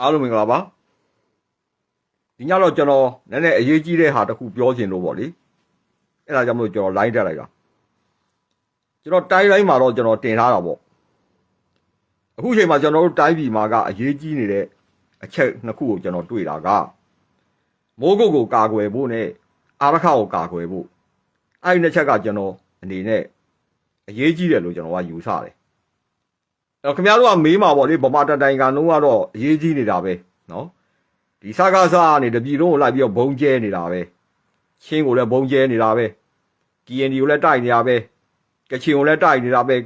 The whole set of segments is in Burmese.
အားလုံးမင်္ဂလာပါဒီညတော့ကျွန်တော်နည်းနည်းအရေးကြီးတဲ့ဟာတစ်ခုပြောချင်လို့ပေါ့လေအဲ့ဒါကြောင့်မလို့ကျွန်တော် line တက်လိုက်တာကျွန်တော်တိုင်းတိုင်းမှာတော့ကျွန်တော်တင်ထားတာပေါ့အခုချိန်မှာကျွန်တော်တို့တိုင်းပြည်မှာကအရေးကြီးနေတဲ့အချက်နှစ်ခုကိုကျွန်တော်တွေ့တာကမိုးကုတ်ကိုကာကွယ်ဖို့နဲ့အာရခကိုကာကွယ်ဖို့အဲ့ဒီနှစ်ချက်ကကျွန်တော်အနေနဲ့အရေးကြီးတယ်လို့ကျွန်တော်ကယူဆတယ်အဲ့ တော့ခင်ဗျားတို့ကမေးမှာပေါ့လေဗမာတတိုင်ကန်လုံးကတော့အရေးကြီးနေတာပဲနော်ဒီစကားစားကနေတပြည်လုံးကိုလိုက်ပြီးတော့ဘုံကျဲနေတာပဲချင်းကိုလည်းဘုံကျဲနေတာပဲ KND ကိုလည်းတိုက်နေတာပဲကချင်ကိုလည်းတိုက်နေတာပဲ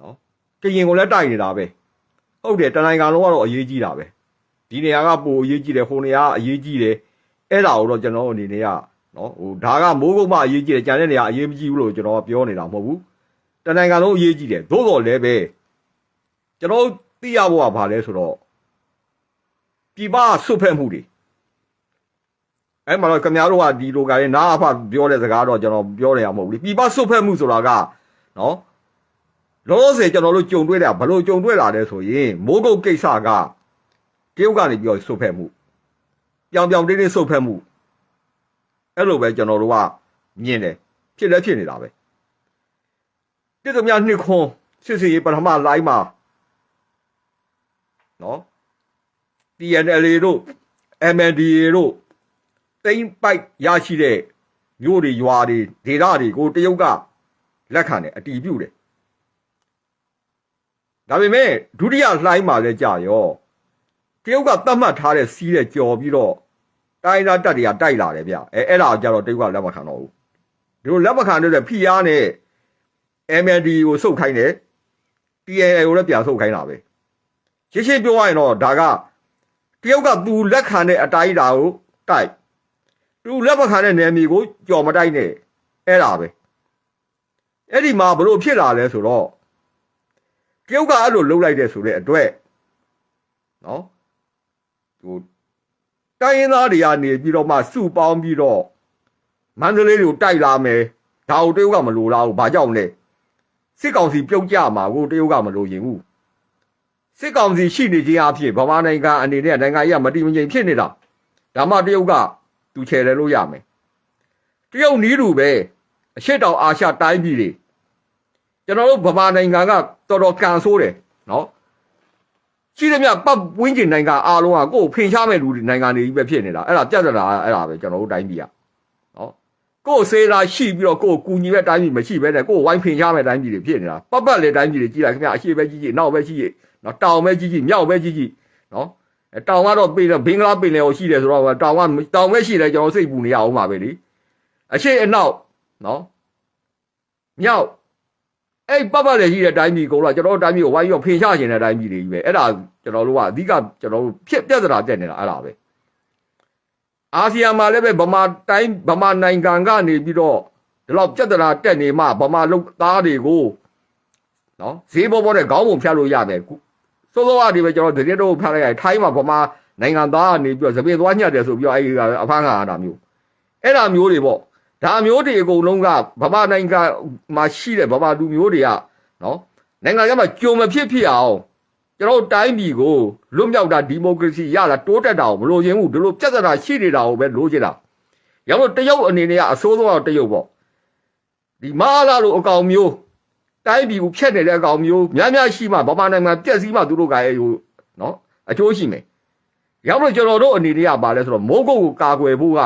နော်ကရင်ကိုလည်းတိုက်နေတာပဲဟုတ်တယ်တတိုင်ကန်လုံးကတော့အရေးကြီးတာပဲဒီနေရာကပိုအရေးကြီးတယ်ဟိုနေရာကအရေးကြီးတယ်အဲ့ဒါကိုတော့ကျွန်တော်အနေနဲ့ကနော်ဟိုဒါကမိုးကုတ်မှအရေးကြီးတယ်ကြံတဲ့နေရာအရေးမကြီးဘူးလို့ကျွန်တော်ကပြောနေတာမဟုတ်ဘူးတတိုင်ကန်လုံးအရေးကြီးတယ်သို့တော်လည်းပဲ ကျွန်တော်သိရဖို့ကဘာလဲဆိုတော့ပြပဆွတ်ဖက်မှုတွေအဲ့မှာတော့ခင်ဗျားတို့ကဒီလိုကလည်းနားအဖပြောတဲ့စကားတော့ကျွန်တော်ပြောနေရမဟုတ်ဘူးလေပြပဆွတ်ဖက်မှုဆိုတာကနော်လောလောဆယ်ကျွန်တော်တို့ကြုံတွေ့တာဘလို့ကြုံတွေ့လာလဲဆိုရင်မိုးကုတ်ကိစ္စကတရုတ်ကနေပြီးတော့ဆွတ်ဖက်မှုပြောင်ပြောင်တင်းတင်းဆွတ်ဖက်မှုအဲ့လိုပဲကျွန်တော်တို့ကမြင်တယ်ဖြစ်လဲဖြစ်နေတာပဲတိကျမြနှစ်ခွန်းစစ်စစ်ရေးပထမလိုင်းမှာ နော် TNL တို့ MNDA တို့တိမ့်ပိုက်ရရှိတဲ့မြို့တွေရွာတွေဒေသတွေကိုတရုတ်ကလက်ခံတယ်အတီးပြုတ်တယ်ဒါပေမဲ့ဒုတိယလှိုင်းမှာလည်းကြာရောတရုတ်ကသတ်မှတ်ထားတဲ့စီးတဲ့ကြော်ပြီးတော့တိုင်းသားတက်တွေကတိုက်လာတယ်ဗျအဲအဲ့ဒါကြတော့တရုတ်ကလက်မခံတော့ဘူးဒီလိုလက်မခံတဲ့ဖိအားနဲ့ MND ကိုစုတ်ခိုင်းတယ် TNL ကိုလည်းပြန်စုတ်ခိုင်းတာပဲ ရှင်းရှင်းပြောရရင်တော့ဒါကတရုတ်ကသူလက်ခံတဲ့အတိုင်းဒါကိုတိုက်သူလက်မခံတဲ့နယ်မြေကိုကြော်မတိုက်နဲ့အဲ့ဒါပဲအဲ့ဒီမှာဘလို့ဖြစ်လာလဲဆိုတော့တရုတ်ကအဲ့လိုလှုပ်လိုက်တဲ့ဆိုတဲ့အတွက်နော်ဟိုတိုင်းရင်းသားတွေကနေပြီးတော့မှစုပေါင်းပြီးတော့မန္တလေးတွေကိုတိုက်လာမယ်ဒါကိုတရုတ်ကမလိုလားဘူးဘာကြောင့်လဲစစ်ကောင်စီပြုတ်ကြမှာကိုတရုတ်ကမလိုရင်ဘူး စစ်ကောင်စီရှိနေခြင်းအဖြစ်ဗမာနိုင်ငံအနေနဲ့နိုင်ငံရေးကမတည်မငြိမ်ဖြစ်နေတာဒါမှတရုတ်ကသူချယ်တယ်လို့ရမယ်တရုတ်နီးတူပဲအရှိတောင်အာရှတိုင်းပြည်တွေကျွန်တော်တို့ဗမာနိုင်ငံကတော်တော်ကန်ဆိုးတယ်နော်ရှိသမျှပတ်ဝင်းကျင်နိုင်ငံအားလုံးကကိုယ်ဖင်ရှားမဲ့လူတွေနိုင်ငံတွေကြီးပဲဖြစ်နေတာအဲ့ဒါပြဿနာကအဲ့ဒါပဲကျွန်တော်တို့တိုင်းပြည်ကနော်ကိုယ်စေးတာရှိပြီးတော့ကိုယ်ကူညီမဲ့တိုင်းပြည်မရှိဘဲနဲ့ကိုယ်ဝိုင်းဖင်ရှားမဲ့တိုင်းပြည်တွေဖြစ်နေတာပတ်ပတ်လေတိုင်းပြည်တွေကြီးလိုက်ခင်ဗျအရှိပဲကြီးကြီးနောက်ပဲကြီးကြီး နော်တောင်ပဲကြီးကြီးမြောက်ပဲကြီးကြီးနော်အဲတောင်ကတော့ပြည်ဘင်္ဂလားပင်လယ်ကိုရှိတယ်ဆိုတော့တောင်ကတောင်ပဲရှိတယ်ကျွန်တော်စိတ်ပူနေရအောင်ပါပဲလေအရှိအနောက်နော်မြောက်အဲ့ပတ်ပတ်လေရှိတဲ့တိုင်းပြည်ကုန်တော့ကျွန်တော်တို့တိုင်းပြည်ကိုဝိုင်းရောဖင်ရှားခြင်းတဲ့တိုင်းပြည်တွေကြီးပဲအဲ့ဒါကျွန်တော်တို့ကအဓိကကျွန်တော်တို့ဖြစ်ပြဿနာတက်နေတာအဲ့ဒါပဲအာဆီယံမှာလည်းပဲဗမာတိုင်းဗမာနိုင်ငံကနေပြီးတော့ဒီလောက်ပြဿနာတက်နေမှဗမာလူသားတွေကိုနော်ဈေးပေါ်ပေါ်တဲ့ခေါင်းပုံဖြတ်လို့ရတယ်ခု စိုးစိုးအဒီပဲကျွန်တော်သတင်းတော့ဖြတ်လိုက်ရတယ်ထိုင်းမှာဗမာနိုင်ငံသားကနေပြီးတော့သပင်သွားညှက်တယ်ဆိုပြီးတော့အဲဒီကအဖမ်းခံရတာမျိုးအဲ့ဒါမျိုးတွေပေါ့ဒါမျိုးတွေအကုန်လုံးကဗမာနိုင်ငံမှာရှိတဲ့ဗမာလူမျိုးတွေကနော်နိုင်ငံကမှကြုံမဖြစ်ဖြစ်အောင်ကျွန်တော်တို့တိုင်းပြည်ကိုလွတ်မြောက်တာဒီမိုကရေစီရလာတိုးတက်တာကိုမလိုချင်ဘူးဒီလိုပြဿနာရှိနေတာကိုပဲလိုချင်တာရောက်တော့တရုတ်အနေနဲ့ကအစိုးဆုံးတော့တရုတ်ပေါ့ဒီမဟာလာလိုအကောင်မျိုး တိုင်းပြည်ကိုဖျက်နေတဲ့အကောင်မျိုးများများရှိမှဗမာနိုင်ငံပြက်စီးမှသူတို့ကရဲ့ဟိုနော်အကျိုးရှိမယ်။ရောက်တော့ကျွန်တော်တို့အနေနဲ့ကပါလဲဆိုတော့မိုးကုတ်ကိုကာကွယ်ဖို့က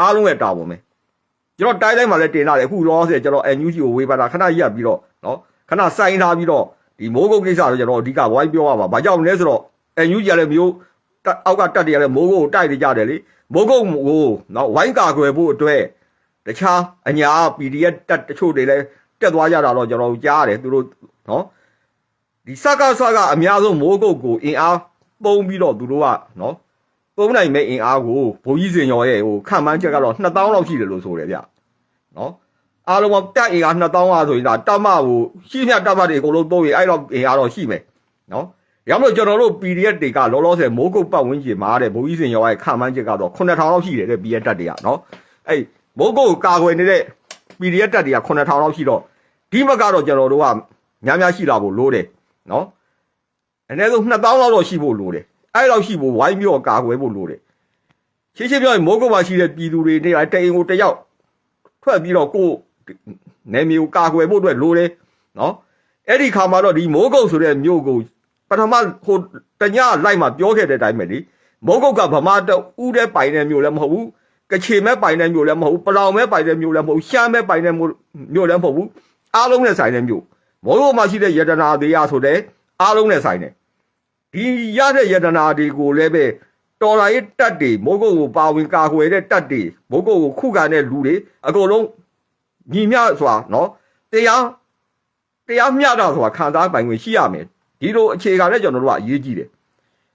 အားလုံးရဲ့တာဝန်ပဲ။ကျွန်တော်တိုင်းတိုင်းမှာလည်းတင်လာတယ်အခုလောဆယ်ကျွန်တော် NUG ကိုဝေဖန်တာခဏရက်ပြီးတော့နော်ခဏစိုင်းထားပြီးတော့ဒီမိုးကုတ်ကိစ္စတော့ကျွန်တော်အဓိကဝိုင်းပြောရပါဘာကြောင့်လဲဆိုတော့ NUG ကလည်းမျိုးအောက်ကတက်တွေကလည်းမိုးကုတ်ကိုတိုက်နေကြတယ်လေမိုးကုတ်ကိုနော်ဝိုင်းကာကွယ်ဖို့အတွက်တခြားအညာ PDF တက်တချို့တွေလည်း တက်သွားကြတာတော့ကျွန်တော်တို့ကြားရတယ်သူတို့နော်ဒီစကားစကားအများဆုံးမိုးကုတ်ကိုအင်အားပုံပြီးတော့သူတို့ကနော်ပုံနိုင်မဲ့အင်အားကိုဘိုးကြီးစင်ရော်ရဲ့ဟိုခံမှန်းချက်ကတော့2000လောက်ရှိတယ်လို့ဆိုတယ်ဗျနော်အားလုံးကတက်အင်အား2000ဟာဆိုရင်ဒါတမကိုရှိမြတမတွေအကုန်လုံးသုံးရင်အဲ့တော့အင်အားတော့ရှိမယ်နော်ရောက်လို့ကျွန်တော်တို့ PDF တွေကလောလောဆယ်မိုးကုတ်ပတ်ဝန်းကျင်မှာတဲ့ဘိုးကြီးစင်ရော်ရဲ့ခံမှန်းချက်ကတော့9000လောက်ရှိတယ်တဲ့ PDF တက်တွေကနော်အဲ့မိုးကုတ်ကိုကာကွယ်နေတဲ့ PDF တက်တွေက9000လောက်ရှိတော့ဒီဘက်ကတော့ကျွန်တော်တို့ကများများရှိလာဖို့လိုတယ်နော်အနည်းဆုံး2000လောက်တော့ရှိဖို့လိုတယ်အဲ့လောက်ရှိဖို့ဝိုင်းပြီးတော့ကာကွယ်ဖို့လိုတယ်ရှင်းရှင်းပြောရင်မိုးကုတ်မှာရှိတဲ့ပြည်သူတွေနေရာတအိမ်ကိုတယောက်ထွက်ပြီးတော့ကိုယ်နေမျိုးကာကွယ်ဖို့အတွက်လိုတယ်နော်အဲ့ဒီခါမှာတော့ဒီမိုးကုတ်ဆိုတဲ့မြို့ကိုပထမဟိုတညလိုက်မှပြောခဲ့တဲ့အတိုင်းပဲလေမိုးကုတ်ကဗမာတဦးတဲ့ပိုင်တဲ့မြို့လည်းမဟုတ်ဘူး ကချင်မဲ့ပိုင်တဲ့မြို့လည်းမဟုတ်ဘူးပလောင်မဲ့ပိုင်တဲ့မြို့လည်းမဟုတ်ဘူးရှမ်းမဲ့ပိုင်တဲ့မြို့လည်းမဟုတ်ဘူးအားလုံးနဲ့ဆိုင်တဲ့မြို့မိုးကုတ်မှာရှိတဲ့ယတနာသေးရဆိုတဲ့အားလုံးနဲ့ဆိုင်တယ်ဒီရတဲ့ယတနာတွေကိုလည်းပဲတော်လာရေးတက်တွေမိုးကုတ်ကိုပါဝင်ကာကွယ်တဲ့တက်တွေမိုးကုတ်ကိုခုခံတဲ့လူတွေအကုန်လုံးညီမျှစွာနော်တရားတရားမျှတာဆိုတာခံစားပိုင်ခွင့်ရှိရမယ်ဒီလိုအခြေခံနဲ့ကျွန်တော်တို့ကအရေးကြီးတယ်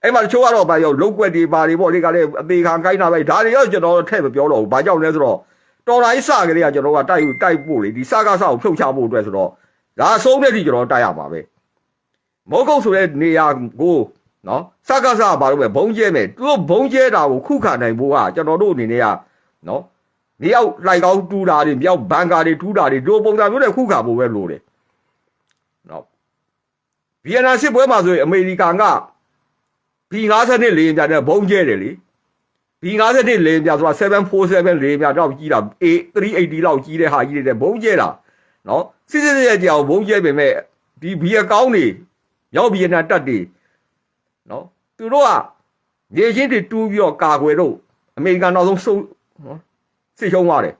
အဲ့မှာတချို့ကတော့ဗာရောလုတ်ွက်တွေပါတွေပေါ့လေကလည်းအသေးခံကိုင်းတာပဲဒါတွေတော့ကျွန်တော်ထည့်မပြောတော့ဘူးဘာကြောင့်လဲဆိုတော့တော်လိုက်စကလေးကကျွန်တော်ကတိုက်ယူတိုက်ဖို့လေဒီစကားစကိုဖြုတ်ချဖို့အတွက်ဆိုတော့ဒါအဆုံးတဲ့ထိကျွန်တော်တိုက်ရမှာပဲမောကုတ်ဆိုတဲ့နေရာကိုနော်စကားစဘာလို့ပဲဘုံကျဲမယ်သူတို့ဘုံကျဲတာကိုခုခံနိုင်ဖို့ကကျွန်တော်တို့အနေနဲ့ကနော်မြောက်လိုက်ကောင်းတူးတာတွေမြောက်ဘန်ကာတွေတူးတာတွေဒီပုံစံမျိုးနဲ့ခုခံဖို့ပဲလိုတယ်နော်ဗီယက်နမ်စစ်ပွဲမှာဆိုရင်အမေရိကန်က B52 လေယာဉ်ပြတဲ့ဘုံကျဲတယ်လေ B52 လေယာဉ်ပြဆိုတာ747လေယာဉ်ပြတော့ကြီးတာ A380 လောက်ကြီးတဲ့ဟာကြီးတဲ့ဘုံကျဲတာနော်စစ်စစ်ရဲ့ကြောင်ဘုံကျဲပေမဲ့ဒီဘီအကောင်းနေရောက်ဗီယက်နမ်တက်တွေနော်သူတို့ကနေချင်းတွေတူးပြီးတော့ကာကွယ်တော့အမေရိကန်နောက်ဆုံးဆုံးနော်စစ်ရှုံးသွားတယ်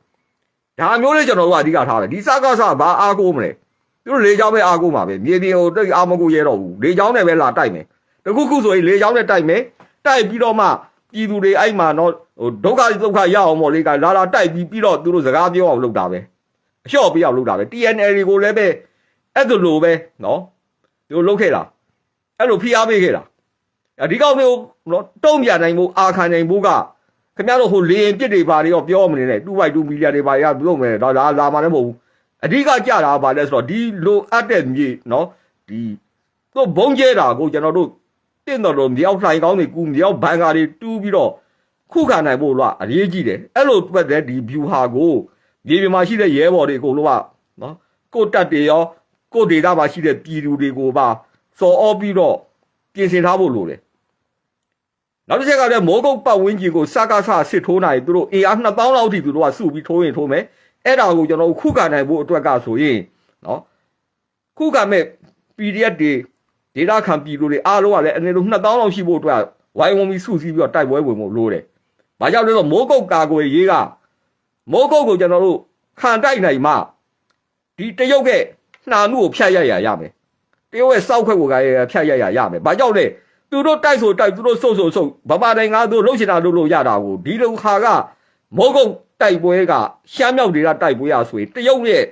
ဒါမျိုးလေးကျွန်တော်တို့ကအဓိကထားတယ်ဒီစကားစဘာအားကိုးမလဲသူတို့လေချောင်းပဲအားကိုးမှာပဲမြေပြင်ကိုတိတ်အားမကိုးရဲတော့ဘူးလေချောင်းနဲ့ပဲလာတိုက်မယ် တခုခုဆိုရင်လေချောင်းနဲ့တိုက်မယ်တိုက်ပြီးတော့မှပြည်သူတွေအဲ့မှာတော့ဟိုဒုက္ခဒုက္ခရအောင်ပေါ့လေကလာလာတိုက်ပြီးပြီးတော့သူတို့စကားပြောအောင်လုပ်တာပဲအလျှော့ပြအောင်လုပ်တာပဲ TNL တွေကိုလည်းပဲအဲ့ဒါလိုပဲနော်သူတို့လုပ်ခဲ့တာအဲ့လိုဖိအားပေးခဲ့တာအဒီကောက်မျိုးနော်တုံ့ပြန်နိုင်ဖို့အာခံနိုင်ဖို့ကခင်ဗျားတို့ဟိုလေရင်ပြစ်တွေပါတွေရောပြောမနေနဲ့2 by 2မီလီယံတွေပါရပြုတ်မယ်တော့လာလာမှလည်းမဟုတ်ဘူးအဓိကကြတာကဘာလဲဆိုတော့ဒီလိုအပ်တဲ့မြေနော်ဒီတို့ဘုံကျဲတာကိုကျွန်တော်တို့ တင့်တော်လို့မြောက်လှိုင်ကောင်းတွေကူမြောက်ဘန်ကာတွေတူးပြီးတော့ခုခံနိုင်ဖို့လို့အရေးကြီးတယ်အဲ့လိုတွက်တဲ့ဒီ view ဟာကိုမြေပြင်မှာရှိတဲ့ရဲဘော်တွေအကုန်လုံးကနော်ကိုတက်တွေရောကိုဒေတာမှာရှိတဲ့ပြည်သူတွေကိုပါစော်အောပြီးတော့ပြင်ဆင်ထားဖို့လိုတယ်နောက်တစ်ချက်ကလည်းမိုးကုတ်ပတ်ဝန်းကျင်ကိုစကားဆစစ်ထိုးနိုင်သူတို့ AR 2000လောက်ထိသူတို့ကစုပြီးထိုးရင်ထိုးမယ်အဲ့ဒါကိုကျွန်တော်ခုခံနိုင်ဖို့အတွက်ကဆိုရင်နော်ခုခံမဲ့ PDF တွေ ဒေတာခံပြည်သူတွေအားလုံးကလည်းအနေနဲ့2000လောက်ရှိဖို့အတွက်ဝိုင်းဝန်းပြီးစုစည်းပြီးတော့တိုက်ပွဲဝင်ဖို့လိုတယ်။ဘာကြောင့်လဲဆိုတော့မိုးကုတ်ကာကွယ်ရေးကမိုးကုတ်ကိုကျွန်တော်တို့ခံတိုက်နိုင်မှဒီတရုတ်ကနှာမှုကိုဖျက်ရရရမယ်။တရုတ်ရဲ့စောက်ခွက်ကိုကဖျက်ရရရမယ်။ဘာကြောင့်လဲသူတို့တိုက်ဆိုတိုက်သူတို့ဆုတ်ဆုတ်ဆုတ်ဗမာနိုင်ငံသူတို့လှုပ်ရှင်တာလုပ်လို့ရတာကိုဒီလိုခါကမိုးကုတ်တိုက်ပွဲကရှမ်းမြောက်ဒေတာတိုက်ပွဲရဆိုရင်တရုတ်ရဲ့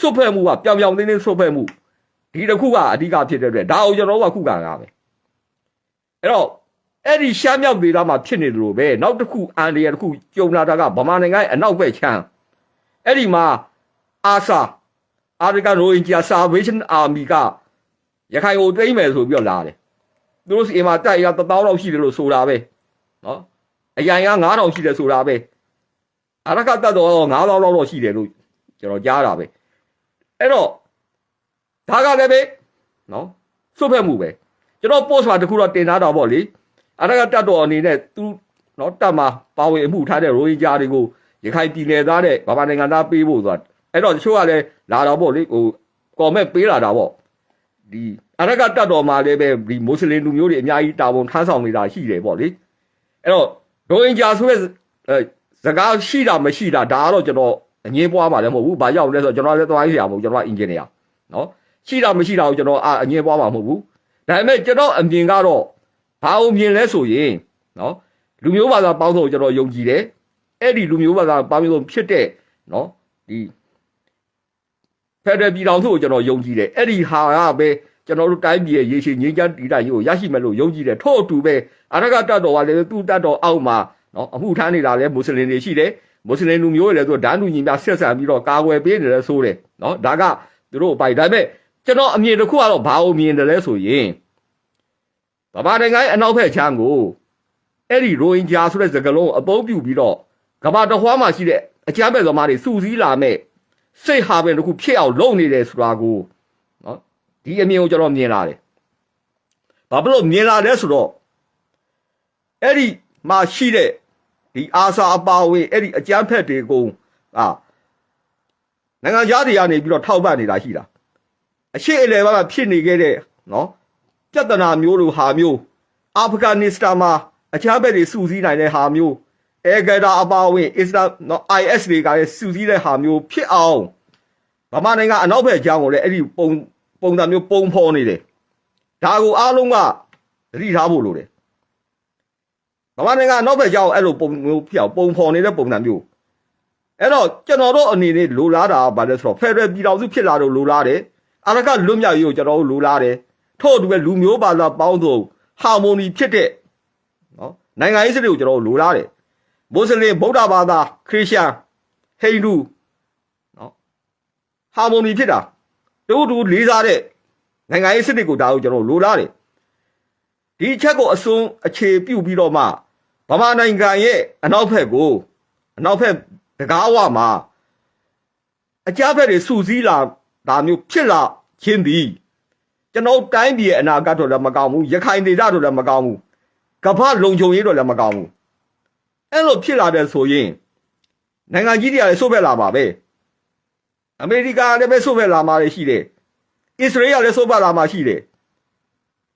စွတ်ဖက်မှုကပြောင်ပြောင်တင်းတင်းစွတ်ဖက်မှု ဒီတစ်ခုကအဓိကဖြစ်တဲ့အတွက်ဒါအောင်ကျွန်တော်တို့ကခုခံရမယ်အဲ့တော့အဲ့ဒီရှမ်းမြောက်ဒေသမှာဖြစ်နေတယ်လို့ပဲနောက်တစ်ခုအန်ဒီရတစ်ခုကြုံလာတာကဗမာနိုင်ငံရဲ့အနောက်ဘက်ခြမ်းအဲ့ဒီမှာအာဆာအာဖရိကန်ရိုဟင်ဂျာဆာဗေးရှင်းအာမီကရခိုင်ကိုတိမ့်မယ်ဆိုပြီးတော့လာတယ်သူတို့စီမှာတိုက်ရ1000လောက်ရှိတယ်လို့ဆိုတာပဲနော်အရန်က9000ရှိတယ်ဆိုတာပဲအရကတတ်တော့9000လောက်တော့ရှိတယ်လို့ကျွန်တော်ကြားတာပဲအဲ့တော့ ဒါကလည်းပဲနော်စွတ်ဖက်မှုပဲကျွန်တော် post မှာတခုတော့တင်ထားတာပေါ့လေအရကတတ်တော်အနေနဲ့သူနော်တတ်မှာပါဝင်အမှုထားတဲ့ရိုဟင်ဂျာတွေကိုရခိုင်ပြည်နယ်သားတဲ့ဗမာနိုင်ငံသားပေးဖို့ဆိုတာအဲ့တော့တချို့ကလည်းလာတော့ပေါ့လေဟိုကော်မက်ပေးလာတာပေါ့ဒီအရကတတ်တော်မှာလည်းပဲဒီမွတ်စလင်လူမျိုးတွေအများကြီးတာဝန်ထမ်းဆောင်နေတာရှိတယ်ပေါ့လေအဲ့တော့ရိုဟင်ဂျာဆိုတဲ့စကားရှိတာမရှိတာဒါကတော့ကျွန်တော်အငင်းပွားမှာလည်းမဟုတ်ဘူး။ဘာကြောင့်လဲဆိုတော့ကျွန်တော်လည်းသွားရရမဟုတ်ကျွန်တော်ကအင်ဂျင်နီယာနော်။ ရှိတာမရှိတာကိုကျွန်တော်အငင်းပွားမှာမဟုတ်ဘူး။ဒါပေမဲ့ကျွန်တော်အမြင်ကတော့ဘာအောင်မြင်လဲဆိုရင်နော်လူမျိုးဘာသာပေါင်းစုံကျွန်တော်ယုံကြည်တယ်။အဲ့ဒီလူမျိုးဘာသာပေါင်းစုံဖြစ်တဲ့နော်ဒီဖက်ဒရယ်ပြည်တော်စုကိုကျွန်တော်ယုံကြည်တယ်။အဲ့ဒီဟာကပဲကျွန်တော်တို့တိုင်းပြည်ရဲ့ရေရှည်ငြိမ်းချမ်းတည်တာကြီးကိုရရှိမယ်လို့ယုံကြည်တယ်။ထို့အတူပဲအရကတတ်တော်ကလည်းသူ့တတ်တော်အောက်မှာနော်အမှုထမ်းနေတာလည်းမွတ်စလင်တွေရှိတယ်မွတ်စလင်လူမျိုးတွေလည်းသူဒန်းလူညီများဆက်ဆံပြီးတော့ကာကွယ်ပေးနေတယ်ဆိုတယ်နော်ဒါကသူတို့အပိုင်ဒါပေမဲ့ ကျွန်တော်အမြင်တစ်ခုကတော့ဘာလို့မြင်တယ်လဲဆိုရင်ဗမာနိုင်ငံရဲ့အနောက်ဘက်ခြမ်းကိုအဲ့ဒီရိုဟင်ဂျာဆိုတဲ့စကားလုံးအသုံးပြုပြီးတော့ကမ္ဘာတစ်ခွားမှာရှိတဲ့အကြမ်းဖက်သမားတွေစုစည်းလာမဲ့စိတ်ဟာပင်တစ်ခုဖြစ်အောင်လုပ်နေတယ်ဆိုတာကိုနော်ဒီအမြင်ကိုကျွန်တော်မြင်လာတယ်ဘာဖြစ်လို့မြင်လာလဲဆိုတော့အဲ့ဒီမှာရှိတဲ့ဒီအာစာအပါအဝင်အဲ့ဒီအကြမ်းဖက်တွေကိုအာနိုင်ငံသားတွေကနေပြီးတော့ထောက်ပံ့နေတာရှိတာ အရှိအလေဘာမှာဖြစ်နေခဲ့တဲ့နော်ပြဿနာမျိုးလိုဟာမျိုးအာဖဂန်နစ္စတန်မှာအကြမ်းဖက်တွေစုစည်းနိုင်တဲ့ဟာမျိုးအဲဂဒါအပါအဝင်အစ္စလာမ်နော် IS တွေကလည်းစုစည်းတဲ့ဟာမျိုးဖြစ်အောင်ဗမာနိုင်ငံအနောက်ဘက်အကြောင်းကိုလည်းအဲ့ဒီပုံပုံစံမျိုးပုံဖော်နေတယ်ဒါကိုအားလုံးကသတိထားဖို့လိုတယ်ဗမာနိုင်ငံအနောက်ဘက်အကြောင်းအဲ့လိုပုံမျိုးဖြစ်အောင်ပုံဖော်နေတဲ့ပုံစံမျိုးအဲ့တော့ကျွန်တော်တို့အနေနဲ့လိုလားတာကဘာလဲဆိုတော့ဖက်ဒရယ်ပြည်တော်စုဖြစ်လာတော့လိုလားတယ် အရကလွတ်မြောက်ရေးကိုကျွန်တော်တို့လိုလားတယ်ထို့အတူပဲလူမျိုးဘာသာပေါင်းစုံဟာမိုနီဖြစ်တဲ့နော်နိုင်ငံရေးစနစ်ကိုကျွန်တော်တို့လိုလားတယ်မွတ်စလင်ဗုဒ္ဓဘာသာခရစ်ယာန်ဟိန္ဒူနော်ဟာမိုနီဖြစ်တာတူတူလေးစားတဲ့နိုင်ငံရေးစနစ်ကိုဒါကိုကျွန်တော်တို့လိုလားတယ်ဒီအချက်ကိုအစွန်းအခြေပြုပြီးတော့မှဗမာနိုင်ငံရဲ့အနောက်ဘက်ကိုအနောက်ဘက်တကားဝမှာအကြမ်းဖက်တွေစုစည်းလာ ဒါမျိုးဖြစ်လာခြင်းသည်ကျွန်တော်တိုင်းပြည်ရဲ့အနာဂတ်တော့လည်းမကောင်းဘူးရခိုင်ဒေသတော့လည်းမကောင်းဘူးကမ္ဘာလုံခြုံရေးတော့လည်းမကောင်းဘူးအဲ့လိုဖြစ်လာတဲ့ဆိုရင်နိုင်ငံကြီးတွေကလည်းဆုတ်ဖက်လာပါပဲအမေရိကန်ကလည်းပဲဆုတ်ဖက်လာမှာရှိတယ်အစ္စရေးကလည်းဆုတ်ဖက်လာမှာရှိတယ်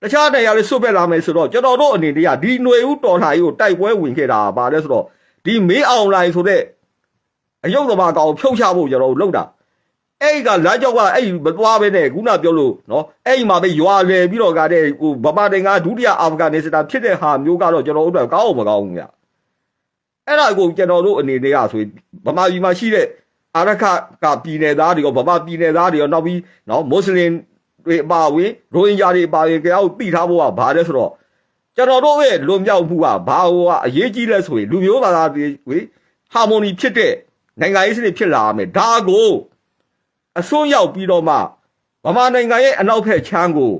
တခြားနိုင်ငံလည်းဆုတ်ဖက်လာမယ်ဆိုတော့ကျွန်တော်တို့အနေနဲ့ကဒီຫນွေဦးတော်လှန်ရေးကိုတိုက်ပွဲဝင်ခဲ့တာပါလဲဆိုတော့ဒီမေးအောင်လိုင်းဆိုတဲ့အယုတ်သမားကောင်ဖြုတ်ချဖို့ကျွန်တော်တို့လုပ်တာ အဲ့ဒီကလမ်းကြောက်ကအဲ့ဒီမသွားပဲနဲ့ခုနပြောလို့နော်အဲ့ဒီမှာပဲရွာလေပြီးတော့ကတဲ့ဟိုဗမာတင်ကဒုတိယအာဖဂန်နစ္စတန်ဖြစ်တဲ့ဟာမျိုးကတော့ကျွန်တော်တို့အတွက်ကောင်းအောင်မကောင်းဘူးဗျအဲ့ဒါကိုကျွန်တော်တို့အနေနဲ့ကဆိုရင်ဗမာပြည်မှာရှိတဲ့အာရခကပြည်နယ်သားတွေရောဗမာပြည်နယ်သားတွေရောနောက်ပြီးနော်မွတ်စလင်တွေအပါဝင်ရိုဟင်ဂျာတွေအပါဝင်ကြောက်တိထားဖို့ကဘာလဲဆိုတော့ကျွန်တော်တို့ရဲ့လွန်မြောက်မှုကဘာဟိုကအရေးကြီးလဲဆိုရင်လူမျိုးဘာသာတွေဝေဟာမိုနီဖြစ်တဲ့နိုင်ငံရေးစနစ်ဖြစ်လာမယ်ဒါကို အစွန်းရောက်ပြီးတော့မှဗမာနိုင်ငံရဲ့အနောက်ဘက်ချမ်းကို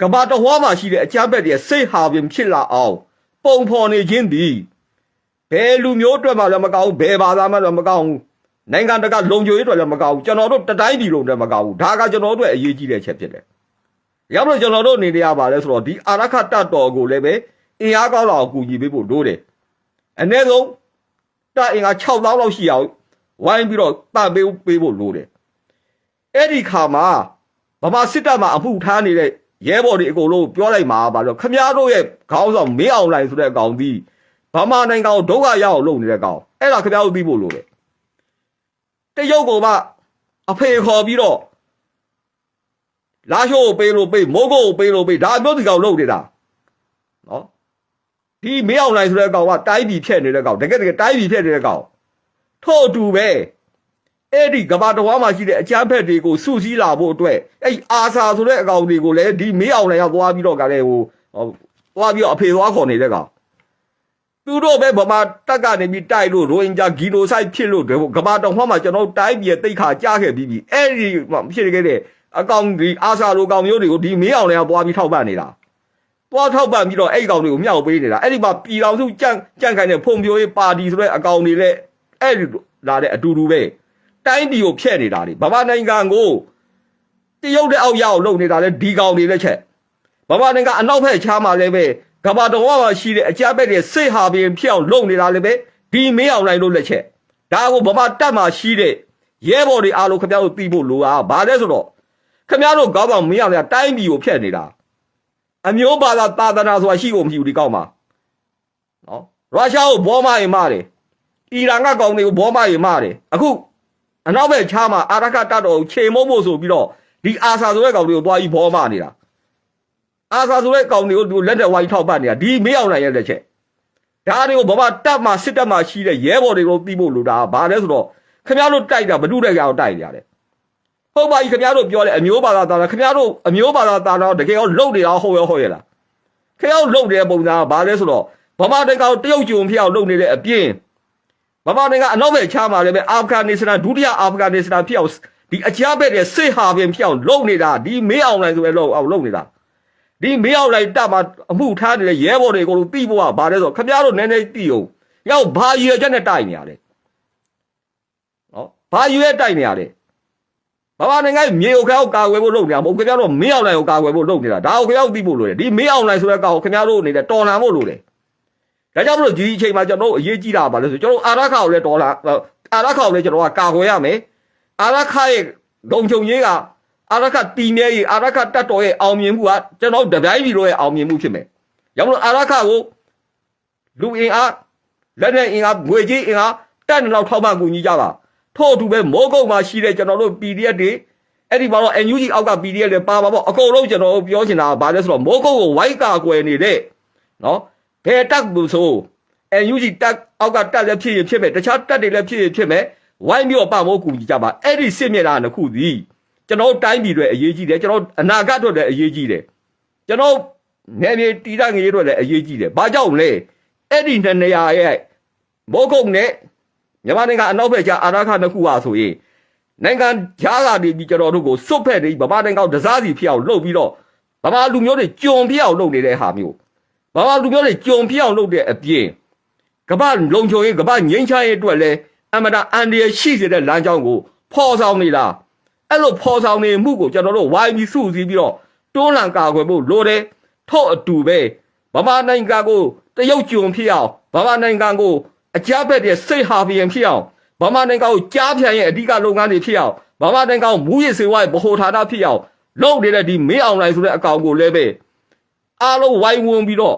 ကမ္ဘာတော်ဟွာမှာရှိတဲ့အကြမ်းဖက်တွေစိတ်ဟာပင်ဖြစ်လာအောင်ပုံဖော်နေခြင်းသည်ဘယ်လူမျိုးအတွက်မှလည်းမကောင်းဘူးဘယ်ဘာသာမှလည်းမကောင်းဘူးနိုင်ငံတကာလုံခြုံရေးအတွက်လည်းမကောင်းဘူးကျွန်တော်တို့တတိုင်းပြည်လုံးလည်းမကောင်းဘူးဒါကကျွန်တော်တို့အရေးကြီးတဲ့ချက်ဖြစ်တယ်။ရောက်လို့ကျွန်တော်တို့အနေနဲ့ရပါလဲဆိုတော့ဒီအာရခတတ်တော်ကိုလည်းပဲအင်အားကောင်းလောက်ကူညီပေးဖို့လိုတယ်။အ ਨੇ ဆုံးတပ်အင်အား6000လောက်ရှိအောင် ဝိုင်းပြီးတော့တတ်ပေးပေးဖို့လိုတယ်အဲ့ဒီခါမှာဗမာစစ်တပ်မှာအမှုထားနေတဲ့ရဲဘော်တွေအကုန်လုံးပြောလိုက်မှာပါတော့ခမည်းတော်ရဲ့ခေါင်းဆောင်မင်းအောင်လိုင်ဆိုတဲ့ကောင်ဒီဗမာနိုင်ငံကိုဒုက္ခရအောင်လုပ်နေတဲ့ကောင်အဲ့ဒါခမည်းတော်သိဖို့လိုတယ်တရုတ်ကမှအဖေခေါ်ပြီးတော့လာရှိုးကိုပေးလို့ပေးမိုးကုတ်ကိုပေးလို့ပေးဒါမျိုးဒီကောင်လုပ်နေတာနော်ဒီမင်းအောင်လိုင်ဆိုတဲ့ကောင်ကတိုင်းပြည်ဖြတ်နေတဲ့ကောင်တကယ်တကယ်တိုင်းပြည်ဖြတ်နေတဲ့ကောင် ထို့အတူပဲအဲ့ဒီကဘာတော်ဝါမှာရှိတဲ့အကြမ်းဖက်တွေကိုစုစည်းလာဖို့အတွက်အဲ့အာစာဆိုတဲ့အကောင်တွေကိုလည်းဒီမေးအောင်လည်းရောက်သွားပြီးတော့ကလည်းဟိုသွားပြီးတော့အဖေသွားခေါ်နေတဲ့ကောင်သူတို့ပဲဗမာတက်ကနေပြီးတိုက်လို့ရိုဟင်ဂျာဂီနိုဆိုက်ဖြစ်လို့ကဘာတော်ဝါမှာကျွန်တော်တိုင်းပြည်တိတ်ခါကြားခဲ့ပြီးပြီအဲ့ဒီဖြစ်ခဲ့တဲ့အကောင်ဒီအာစာလိုကောင်မျိုးတွေကိုဒီမေးအောင်လည်းသွားပြီးထောက်ပံ့နေတာသွားထောက်ပံ့ပြီးတော့အဲ့ဒီကောင်တွေကိုမြောက်ပေးနေတာအဲ့ဒီမှာပြည်တော်စုကြန့်ကြန့်ခိုင်တဲ့ဖုန်ပြိုးရေးပါတီဆိုတဲ့အကောင်တွေလည်း အဲ့ဒီလာတဲ့အတူတူပဲတိုင်းပြည်ကိုဖျက်နေတာလေဗမာနိုင်ငံကိုတရုတ်တဲ့အောက်ရအောင်လုပ်နေတာလေဒီကောင်တွေလက်ချက်ဗမာနိုင်ငံအနောက်ဘက်ချားမှာလည်းပဲကဘာတော်မှာရှိတဲ့အကြမ်းဖက်တွေစစ်ဟာပင်ဖျောက်လုပ်နေတာလည်းပဲဒီမင်းအောင်လိုင်းတို့လက်ချက်ဒါကိုဗမာတပ်မှာရှိတဲ့ရဲဘော်တွေအားလုံးခင်ဗျားတို့သိဖို့လိုတာဘာလဲဆိုတော့ခင်ဗျားတို့ကောင်းကောင်မင်းအောင်လိုင်းတိုင်းပြည်ကိုဖျက်နေတာအမျိုးဘာသာသာသနာဆိုတာရှိဖို့မရှိဘူးဒီကောက်မှာနော်ရုရှားကိုဘောမရင်မာတယ် အီရန်ကကောင်တွေကိုဘောမရေမတယ်အခုအနောက်ဘက်ချားမှာအာရခတတ်တော်ခြေမုံဖို့ဆိုပြီးတော့ဒီအာဆာဆိုတဲ့ကောင်တွေကိုသွားပြီးဘောမနေတာအာဆာဆိုတဲ့ကောင်တွေကိုလက်နဲ့ဝိုင်းထောက်ပတ်နေတာဒီမေးအောင်နိုင်ရဲ့လက်ချက်ဒါတွေကိုဘဘတက်မှာစစ်တက်မှာရှိတဲ့ရဲဘော်တွေကိုသိဖို့လိုတာဘာလဲဆိုတော့ခင်ဗျားတို့တိုက်တာဘ누구တဲ့ကောင်တိုက်ကြတယ်ဟုတ်ပါပြီခင်ဗျားတို့ပြောတယ်အမျိုးဘာသာတာခင်ဗျားတို့အမျိုးဘာသာတာတော့တကယ်ရောလုံနေတာဟုတ်ရောဟုတ်ရလားခင်ဗျားတို့လုံနေတဲ့ပုံစံကဘာလဲဆိုတော့ဗမာတိုင်ကောင်တရုတ်ကျုံဖျောက်လုံနေတဲ့အပြင် မဘာနိုင်ငံအနောက်ဘက်ချားမှာလည်းပဲအာဖဂန်နစ္စတန်ဒုတိယအာဖဂန်နစ္စတန်ဖြစ်အောင်ဒီအကြမ်းဖက်တဲ့စစ်ဟာပင်ဖြစ်အောင်လုပ်နေတာဒီမေးအောင်လိုက်ဆိုပဲလုပ်အောင်လုပ်နေတာဒီမေးအောင်လိုက်တပ်မှာအမှုထားနေတဲ့ရဲဘော်တွေကိုလို့ပြီးဖို့ကဘာလဲဆိုတော့ခမရတို့နည်းနည်းပြီးအောင်ရောက်ဘာရွယ်ချက်နဲ့တိုက်နေရလဲနော်ဘာရွယ်တိုက်နေရလဲဘာဘာနိုင်ငံမြေကိုခောက်ကာကွယ်ဖို့လုပ်နေတာမဟုတ်ခင်ဗျားတို့မင်းအောင်နိုင်ကိုကာကွယ်ဖို့လုပ်နေတာဒါကိုခင်ဗျားတို့သိဖို့လိုတယ်ဒီမင်းအောင်နိုင်ဆိုတဲ့ကောင်ကိုခင်ဗျားတို့အနေနဲ့တော်လှန်ဖို့လိုတယ် ဒါကြောင့်မလို့ဒီအချိန်မှာကျွန်တော်တို့အရေးကြီးတာပါလို့ဆိုကျွန်တော်တို့အာရခါကိုလည်းတော်လှန်အာရခါကိုလည်းကျွန်တော်ကကာကွယ်ရမယ်အာရခရဲ့လုံခြုံရေးကအာရခတီနေရေးအာရခတက်တော်ရဲ့အောင်မြင်မှုကကျွန်တော်တို့တပိုင်းပြည်တို့ရဲ့အောင်မြင်မှုဖြစ်မယ်။ရောမလို့အာရခကိုလူအင်အားလက်နဲ့အင်အားငွေကြီးအင်အားတက်နေတော့ထောက်ပံ့ကူညီကြပါ။ထို့အတူပဲမိုးကုတ်မှာရှိတဲ့ကျွန်တော်တို့ PDF တွေအဲ့ဒီမှာတော့ NUG အောက်က PDF တွေပါပါပေါ့အကုန်လုံးကျွန်တော်တို့ပြောချင်တာကဘာလဲဆိုတော့မိုးကုတ်ကိုဝိုက်ကာကွယ်နေတဲ့နော် ဘယ်တက်ဘူးဆို NUG တက်အောက်ကတက်လည်းဖြစ်ရင်ဖြစ်မယ်တခြားတက်တွေလည်းဖြစ်ရင်ဖြစ်မယ်ဝိုင်းပြီးတော့ပမိုးကူညီကြပါအဲ့ဒီစစ်မြေတာတစ်ခုသည်ကျွန်တော်တို့တိုင်းပြည်တွေအရေးကြီးတယ်ကျွန်တော်တို့အနာဂတ်အတွက်လည်းအရေးကြီးတယ်ကျွန်တော်ငယ်မြေတီတာငယ်တွေလည်းအရေးကြီးတယ်ဘာကြောင့်လဲအဲ့ဒီနှစ်နေရာရဲ့မိုးကုတ်နဲ့မြန်မာနိုင်ငံအနောက်ဘက်ကျအာရခနှစ်ခုဟာဆိုရင်နိုင်ငံခြားကနေပြီးကျွန်တော်တို့ကိုစွတ်ဖက်နေဗမာနိုင်ငံကိုဒစားစီဖြစ်အောင်လုပ်ပြီးတော့ဗမာလူမျိုးတွေကြုံဖြစ်အောင်လုပ်နေတဲ့ဟာမျိုး ဗမာလူမျိုးတွေကြုံဖြစ်အောင်လုပ်တဲ့အပြင်ကမ္ဘာလုံခြုံရေးကမ္ဘာငြိမ်းချမ်းရေးအတွက်လည်းအမှန်တန်အန်ဒီရရှိစေတဲ့လမ်းကြောင်းကိုဖော်ဆောင်နေတာအဲ့လိုဖော်ဆောင်နေမှုကိုကျွန်တော်တို့ဝိုင်းပြီးစုစည်းပြီးတော့တွန်းလှန်ကာကွယ်ဖို့လိုတယ်ထို့အတူပဲဗမာနိုင်ငံကိုတရုတ်ကြုံဖြစ်အောင်ဗမာနိုင်ငံကိုအကြမ်းဖက်တဲ့စိတ်ဟာဖီယံဖြစ်အောင်ဗမာနိုင်ငံကိုကြားဖြန်ရဲ့အဓိကလုပ်ငန်းတွေဖြစ်အောင်ဗမာနိုင်ငံကိုမူရစ်စေဝါရဲ့ဗဟိုဌာနဖြစ်အောင်လုပ်နေတဲ့ဒီမင်းအောင်လိုက်ဆိုတဲ့အကောင်ကိုလည်းပဲ အားလုံးဝိုင်းဝန်းပြီးတော့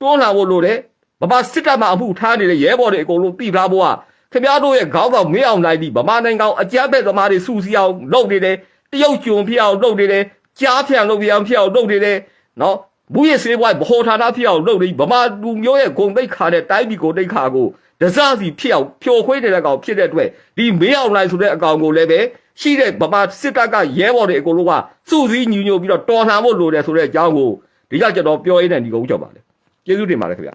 တွန်းလှန်ဖို့လိုတယ်ဗမာစစ်တပ်မှအမှုထားနေတဲ့ရဲဘော်တွေအကုန်လုံးတိထားဖို့ကခင်ဗျားတို့ရဲ့ခေါင်းဆောင်မင်းအောင်နိုင်ပြီးဗမာနိုင်ငံကိုအကြမ်းဖက်သမားတွေစူစီအောင်လုပ်နေတယ်တရုတ်ကြုံဖြစ်အောင်လုပ်နေတယ်ကြားဖြန်လုပ်ပြအောင်ဖြစ်အောင်လုပ်နေတယ်နော်ဘူးရစေးဘွားဗဟိုဌာနဖြစ်အောင်လုပ်နေဗမာလူမျိုးရဲ့ဂုံတိတ်ခါတဲ့တိုင်းပြည်ကိုတိတ်ခါကိုဒဇစီဖြစ်အောင်ဖြိုခွေးနေတဲ့ကောင်ဖြစ်တဲ့အတွက်ဒီမင်းအောင်နိုင်ဆိုတဲ့အကောင်ကိုလည်းပဲရှိတဲ့ဗမာစစ်တပ်ကရဲဘော်တွေအကုန်လုံးကစုစည်းညီညွတ်ပြီးတော့တော်လှန်ဖို့လိုတယ်ဆိုတဲ့အကြောင်းကို ဒီကကျွန်တော်ပြောရင်းနဲ့ဒီကုန်းကြောက်ပါလေကျေးဇူးတင်ပါတယ်ခင်ဗျာ